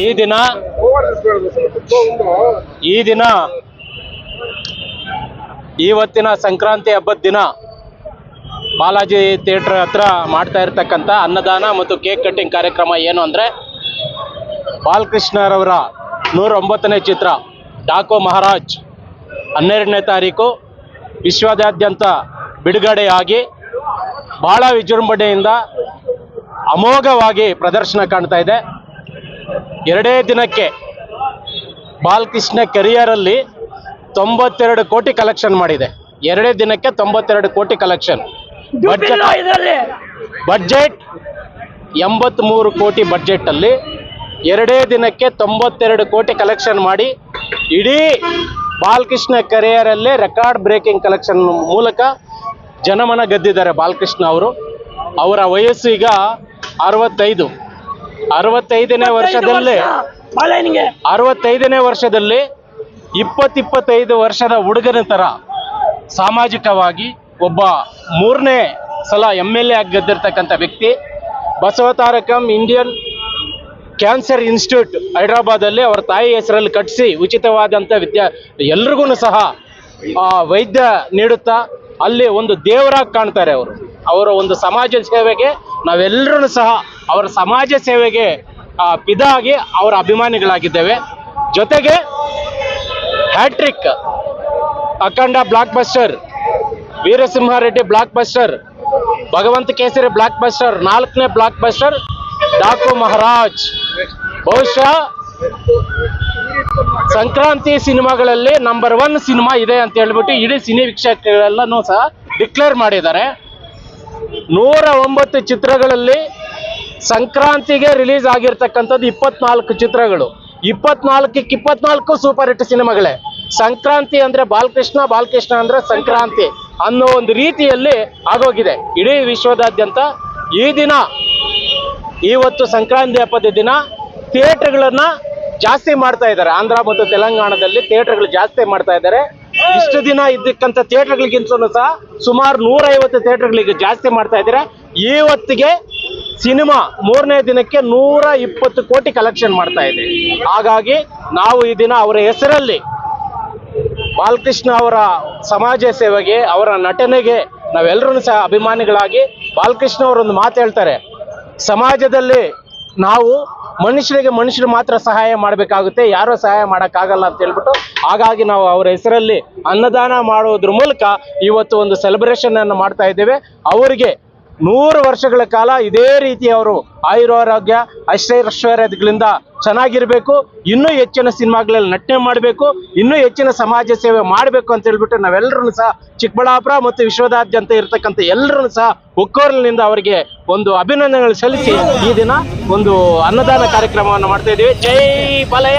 ಈ ದಿನ ಈ ದಿನ ಇವತ್ತಿನ ಸಂಕ್ರಾಂತಿ ಹಬ್ಬದ ದಿನ ಬಾಲಾಜಿ ಥಿಯೇಟರ್ ಹತ್ರ ಮಾಡ್ತಾ ಇರ್ತಕ್ಕಂಥ ಅನ್ನದಾನ ಮತ್ತು ಕೇಕ್ ಕಟ್ಟಿಂಗ್ ಕಾರ್ಯಕ್ರಮ ಏನು ಅಂದರೆ ಬಾಲಕೃಷ್ಣರವರ ನೂರ ಒಂಬತ್ತನೇ ಚಿತ್ರ ಡಾಕೋ ಮಹಾರಾಜ್ ಹನ್ನೆರಡನೇ ತಾರೀಕು ವಿಶ್ವದಾದ್ಯಂತ ಬಿಡುಗಡೆಯಾಗಿ ಬಹಳ ವಿಜೃಂಭಣೆಯಿಂದ ಅಮೋಘವಾಗಿ ಪ್ರದರ್ಶನ ಕಾಣ್ತಾ ಇದೆ. ಎರಡೇ ದಿನಕ್ಕೆ ಬಾಲಕೃಷ್ಣ ಕೆರಿಯರಲ್ಲಿ ತೊಂಬತ್ತೆರಡು ಕೋಟಿ ಕಲೆಕ್ಷನ್ ಮಾಡಿದೆ. ಎರಡೇ ದಿನಕ್ಕೆ ತೊಂಬತ್ತೆರಡು ಕೋಟಿ ಕಲೆಕ್ಷನ್ ಬಡ್ಜೆಟ್ ಎಂಬತ್ ಮೂರು ಕೋಟಿ ಬಡ್ಜೆಟ್ ಅಲ್ಲಿ ಎರಡೇ ದಿನಕ್ಕೆ ತೊಂಬತ್ತೆರಡು ಕೋಟಿ ಕಲೆಕ್ಷನ್ ಮಾಡಿ ಇಡೀ ಬಾಲಕೃಷ್ಣ ಕೆರಿಯರಲ್ಲೇ ರೆಕಾರ್ಡ್ ಬ್ರೇಕಿಂಗ್ ಕಲೆಕ್ಷನ್ ಮೂಲಕ ಜನಮನ ಗೆದ್ದಿದ್ದಾರೆ ಬಾಲಕೃಷ್ಣ ಅವರು. ಅವರ ವಯಸ್ಸು ಈಗ ಅರವತ್ತೈದು. ಅರವತ್ತೈದನೇ ವರ್ಷದಲ್ಲಿ ಅರವತ್ತೈದನೇ ವರ್ಷದಲ್ಲಿ ಇಪ್ಪತ್ತಿಪ್ಪತ್ತೈದು ವರ್ಷದ ಹುಡುಗನ ಥರ ಸಾಮಾಜಿಕವಾಗಿ ಒಬ್ಬ ಮೂರನೇ ಸಲ ಎಂ ಎಲ್ ಎ ಆಗಿ ಗೆದ್ದಿರ್ತಕ್ಕಂಥ ವ್ಯಕ್ತಿ. ಬಸವತಾರಕಂ ಇಂಡಿಯನ್ ಕ್ಯಾನ್ಸರ್ ಇನ್ಸ್ಟಿಟ್ಯೂಟ್ ಹೈದರಾಬಾದಲ್ಲಿ ಅವರ ತಾಯಿ ಹೆಸರಲ್ಲಿ ಕಟ್ಟಿಸಿ ಉಚಿತವಾದಂಥ ವಿದ್ಯಾ ಎಲ್ರಿಗೂ ಸಹ ಆ, ವೈದ್ಯ ನೀಡುತ್ತಾ ಅಲ್ಲಿ ಒಂದು ದೇವರಾಗಿ ಕಾಣ್ತಾರೆ ಅವರು. ಅವರ ಒಂದು ಸಮಾಜ ಸೇವೆಗೆ ನಾವೆಲ್ಲರೂ ಸಹ ಅವರ ಸಮಾಜ ಸೇವೆಗೆ ಪಿದಾಗಿ ಅವರ ಅಭಿಮಾನಿಗಳಾಗಿದ್ದೇವೆ. ಜೊತೆಗೆ hattrick Akhanda blockbuster Veera Simha Reddy blockbuster Bhagavanth Kesari blockbuster ನಾಲ್ಕನೇ ಬ್ಲಾಕ್ ಬಸ್ಟರ್ ಡಾಕು ಮಹಾರಾಜ್. ಬಹುಶಃ ಸಂಕ್ರಾಂತಿ ಸಿನಿಮಾಗಳಲ್ಲಿ ನಂಬರ್ ಒನ್ ಸಿನಿಮಾ ಇದೆ ಅಂತ ಹೇಳ್ಬಿಟ್ಟು ಇಡೀ ಸಿನಿ ವೀಕ್ಷಕರೆಲ್ಲನೂ ಸಹ ಡಿಕ್ಲೇರ್ ಮಾಡಿದ್ದಾರೆ. ನೂರ ಒಂಬತ್ತು ಚಿತ್ರಗಳಲ್ಲಿ ಸಂಕ್ರಾಂತಿಗೆ ರಿಲೀಸ್ ಆಗಿರ್ತಕ್ಕಂಥದ್ದು ಇಪ್ಪತ್ನಾಲ್ಕು ಚಿತ್ರಗಳು. ಇಪ್ಪತ್ನಾಲ್ಕಕ್ಕೆ ಇಪ್ಪತ್ನಾಲ್ಕು ಸೂಪರ್ ಹಿಟ್ ಸಿನಿಮಾಗಳೇ. ಸಂಕ್ರಾಂತಿ ಅಂದ್ರೆ ಬಾಲಕೃಷ್ಣ ಬಾಲಕೃಷ್ಣ ಅಂದ್ರೆ ಸಂಕ್ರಾಂತಿ ಅನ್ನೋ ಒಂದು ರೀತಿಯಲ್ಲಿ ಆಗೋಗಿದೆ. ಇಡೀ ವಿಶ್ವದಾದ್ಯಂತ ಈ ದಿನ, ಇವತ್ತು ಸಂಕ್ರಾಂತಿ ಹಬ್ಬದ ದಿನ ಥಿಯೇಟರ್ಗಳನ್ನ ಜಾಸ್ತಿ ಮಾಡ್ತಾ ಇದ್ದಾರೆ. ಆಂಧ್ರ ಮತ್ತು ತೆಲಂಗಾಣದಲ್ಲಿ ಥಿಯೇಟರ್ಗಳು ಜಾಸ್ತಿ ಮಾಡ್ತಾ ಇದ್ದಾರೆ. ಇಷ್ಟು ದಿನ ಇದ್ದಕ್ಕಂಥ ಥಿಯೇಟರ್ಗಳಿಗಿಂತಲೂ ಸಹ ಸುಮಾರು ನೂರೈವತ್ತು ಥಿಯೇಟರ್ಗಳಿಗೆ ಜಾಸ್ತಿ ಮಾಡ್ತಾ ಇದ್ದಾರೆ. ಇವತ್ತಿಗೆ ಸಿನಿಮಾ ಮೂರನೇ ದಿನಕ್ಕೆ ನೂರ ಇಪ್ಪತ್ತು ಕೋಟಿ ಕಲೆಕ್ಷನ್ ಮಾಡ್ತಾ ಇದೆ. ಹಾಗಾಗಿ ನಾವು ಈ ದಿನ ಅವರ ಹೆಸರಲ್ಲಿ ಬಾಲಕೃಷ್ಣ ಅವರ ಸಮಾಜ ಸೇವೆಗೆ, ಅವರ ನಟನೆಗೆ ನಾವೆಲ್ಲರೂ ಸಹ ಅಭಿಮಾನಿಗಳಾಗಿ ಬಾಲಕೃಷ್ಣ ಅವರೊಂದು ಮಾತು ಹೇಳ್ತಾರೆ. ಸಮಾಜದಲ್ಲಿ ನಾವು ಮನುಷ್ಯರಿಗೆ ಮನುಷ್ಯರು ಮಾತ್ರ ಸಹಾಯ ಮಾಡಬೇಕಾಗುತ್ತೆ, ಯಾರೋ ಸಹಾಯ ಮಾಡೋಕ್ಕಾಗಲ್ಲ ಅಂತ ಹೇಳ್ಬಿಟ್ಟು ಹಾಗಾಗಿ ನಾವು ಅವರ ಹೆಸರಲ್ಲಿ ಅನ್ನದಾನ ಮಾಡೋದ್ರ ಮೂಲಕ ಇವತ್ತು ಒಂದು ಸೆಲೆಬ್ರೇಷನ್ ಅನ್ನು ಮಾಡ್ತಾ ಇದ್ದೇವೆ. ಅವರಿಗೆ ನೂರು ವರ್ಷಗಳ ಕಾಲ ಇದೇ ರೀತಿ ಅವರು ಆಯುರಾರೋಗ್ಯ ಐಶ್ವರ್ಯಗಳಿಂದ ಚೆನ್ನಾಗಿರ್ಬೇಕು ಇನ್ನೂ ಹೆಚ್ಚಿನ ಸಿನಿಮಾಗಳಲ್ಲಿ ನಟನೆ ಮಾಡಬೇಕು ಇನ್ನೂ ಹೆಚ್ಚಿನ ಸಮಾಜ ಸೇವೆ ಮಾಡಬೇಕು ಅಂತ ಹೇಳ್ಬಿಟ್ಟು ನಾವೆಲ್ಲರೂ ಸಹ ಚಿಕ್ಕಬಳ್ಳಾಪುರ ಮತ್ತು ವಿಶ್ವದಾದ್ಯಂತ ಇರತಕ್ಕಂಥ ಎಲ್ಲರೂ ಸಹ ಒಕ್ಕೋರಲಿನಿಂದ ಅವರಿಗೆ ಒಂದು ಅಭಿನಂದನೆಗಳು ಸಲ್ಲಿಸಿ ಈ ದಿನ ಒಂದು ಅನ್ನದಾನ ಕಾರ್ಯಕ್ರಮವನ್ನು ಮಾಡ್ತಾ ಇದ್ದೀವಿ. ಜೈ ಬಾಲಯ